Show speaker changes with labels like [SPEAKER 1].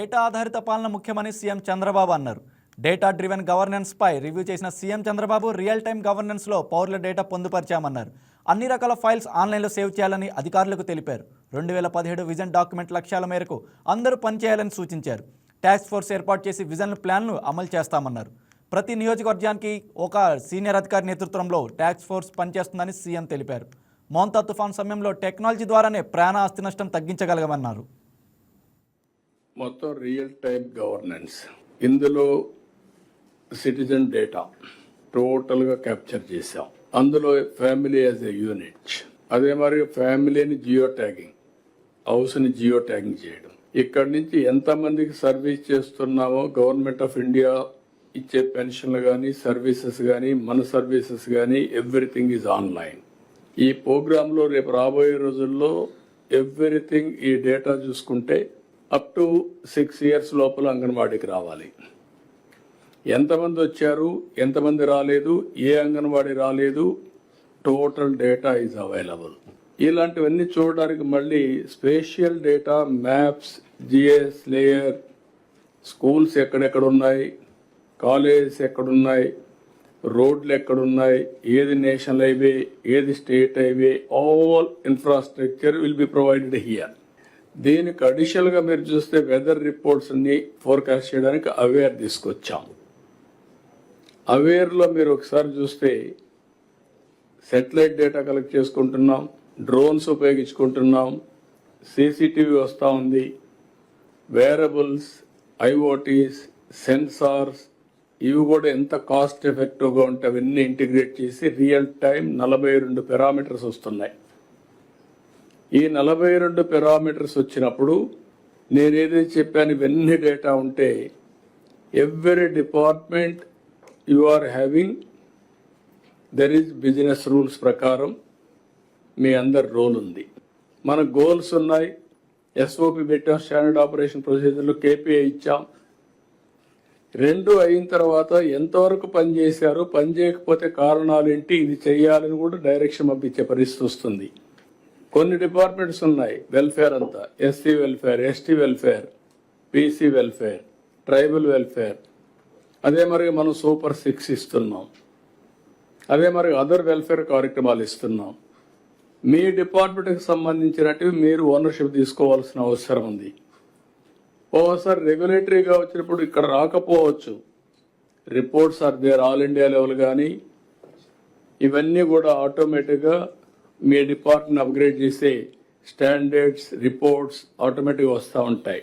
[SPEAKER 1] Data ఆధారిత పాలన ముఖ్యమని సీఎం చంద్రబాబు అన్నారు. డేటా డ్రివెన్ గవర్నెన్స్ పై రివ్యూ చేసిన సీఎం చంద్రబాబు రియల్ టైం గవర్నెన్స్లో పౌరుల డేటా పొందుపరిచామన్నారు. అన్ని రకాల ఫైల్స్ ఆన్లైన్లో సేవ్ చేయాలని అధికారులకు తెలిపారు. రెండు వేల పదిహేడు విజన్ డాక్యుమెంట్ లక్ష్యాల మేరకు అందరూ పనిచేయాలని సూచించారు. టాస్క్ ఫోర్స్ ఏర్పాటు చేసి విజన్ ప్లాన్ను అమలు చేస్తామన్నారు. ప్రతి నియోజకవర్గానికి ఒక సీనియర్ అధికారి నేతృత్వంలో టాస్క్ ఫోర్స్ పనిచేస్తుందని సీఎం తెలిపారు. మోంతా తుఫాన్ సమయంలో టెక్నాలజీ ద్వారానే ప్రాణ ఆస్తి నష్టం తగ్గించగలగమన్నారు.
[SPEAKER 2] మొత్తం రియల్ టైమ్ గవర్నెన్స్ ఇందులో సిటిజన్ డేటా టోటల్గా క్యాప్చర్ చేశాం. అందులో ఫ్యామిలీ యాజ్ ఎ యూనిట్ అదే మరి ఫ్యామిలీని జియో ట్యాగింగ్ హౌస్ని జియో ట్యాగింగ్ చేయడం. ఇక్కడి నుంచి ఎంతమందికి సర్వీస్ చేస్తున్నామో గవర్నమెంట్ ఆఫ్ ఇండియా ఇచ్చే పెన్షన్లు కానీ సర్వీసెస్ కానీ మన సర్వీసెస్ కానీ ఎవ్రీథింగ్ ఈజ్ ఆన్లైన్ ఈ ప్రోగ్రాంలో రేపు రాబోయే రోజుల్లో ఎవ్రీథింగ్ ఈ డేటా చూసుకుంటే అప్ టు సిక్స్ ఇయర్స్ లోపల అంగన్వాడీకి రావాలి. ఎంతమంది వచ్చారు? ఎంతమంది రాలేదు? ఏ అంగన్వాడీ రాలేదు? టోటల్ డేటా ఈజ్ అవైలబుల్ ఇలాంటివన్నీ చూడడానికి మళ్ళీ spatial data maps G S layer schools ఎక్కడెక్కడ ఉన్నాయి కాలేజెస్ ఎక్కడున్నాయి? రోడ్లు ఎక్కడున్నాయి? ఏది నేషనల్ హైవే ఏది state highway all infrastructure will be provided here దీనికి అడిషనల్గా మీరు చూస్తే వెదర్ రిపోర్ట్స్ అన్ని ఫోర్కాస్ట్ చేయడానికి అవేర్ తీసుకొచ్చాం. అవేర్లో మీరు ఒకసారి చూస్తే సెటిలైట్ డేటా కలెక్ట్ చేసుకుంటున్నాం డ్రోన్స్ ఉపయోగించుకుంటున్నాం సీసీటీవీ వస్తూ ఉంది వేరబుల్స్ ఐఓటీస్ సెన్సార్స్ ఇవి కూడా ఎంత కాస్ట్ ఎఫెక్టివ్గా ఉంటే అవన్నీ ఇంటిగ్రేట్ చేసి రియల్ టైం నలభై రెండు పెరామీటర్స్ వస్తున్నాయి. ఈ నలభై రెండు పెరామీటర్స్ వచ్చినప్పుడు నేనేది చెప్పాను ఇవన్నీ డేటా ఉంటే every department you are having there is business rules ప్రకారం మీ అందరి రోల్ ఉంది. మన గోల్స్ ఉన్నాయి. ఎస్ఓపి పెట్టాం స్టాండర్డ్ ఆపరేషన్ ప్రొసీజర్లు కేపీఐ ఇచ్చాం. రెండు అయిన తర్వాత ఎంతవరకు పని చేశారు పని చేయకపోతే కారణాలు ఏంటి ఇది చేయాలని కూడా డైరెక్షన్ పంపించే పరిస్థితి వస్తుంది. కొన్ని డిపార్ట్మెంట్స్ ఉన్నాయి. వెల్ఫేర్ అంతా. SC welfare ST welfare PC welfare tribal welfare. అదే మరి మనం సూపర్ సిక్స్ ఇస్తున్నాం. అదే మరి అదర్ వెల్ఫేర్ కార్యక్రమాలు ఇస్తున్నాం. మీ డిపార్ట్మెంట్కి సంబంధించినటివి మీరు ఓనర్షిప్ తీసుకోవాల్సిన అవసరం ఉంది. ఓసారి రెగ్యులేటరీగా వచ్చినప్పుడు ఇక్కడ రాకపోవచ్చు. Reports are there all India level కానీ ఇవన్నీ కూడా ఆటోమేటిక్గా మీ డిపార్ట్మెంట్ అప్గ్రేడ్ చేసే స్టాండర్డ్స్ రిపోర్ట్స్ ఆటోమేటిక్గా వస్తూ ఉంటాయి.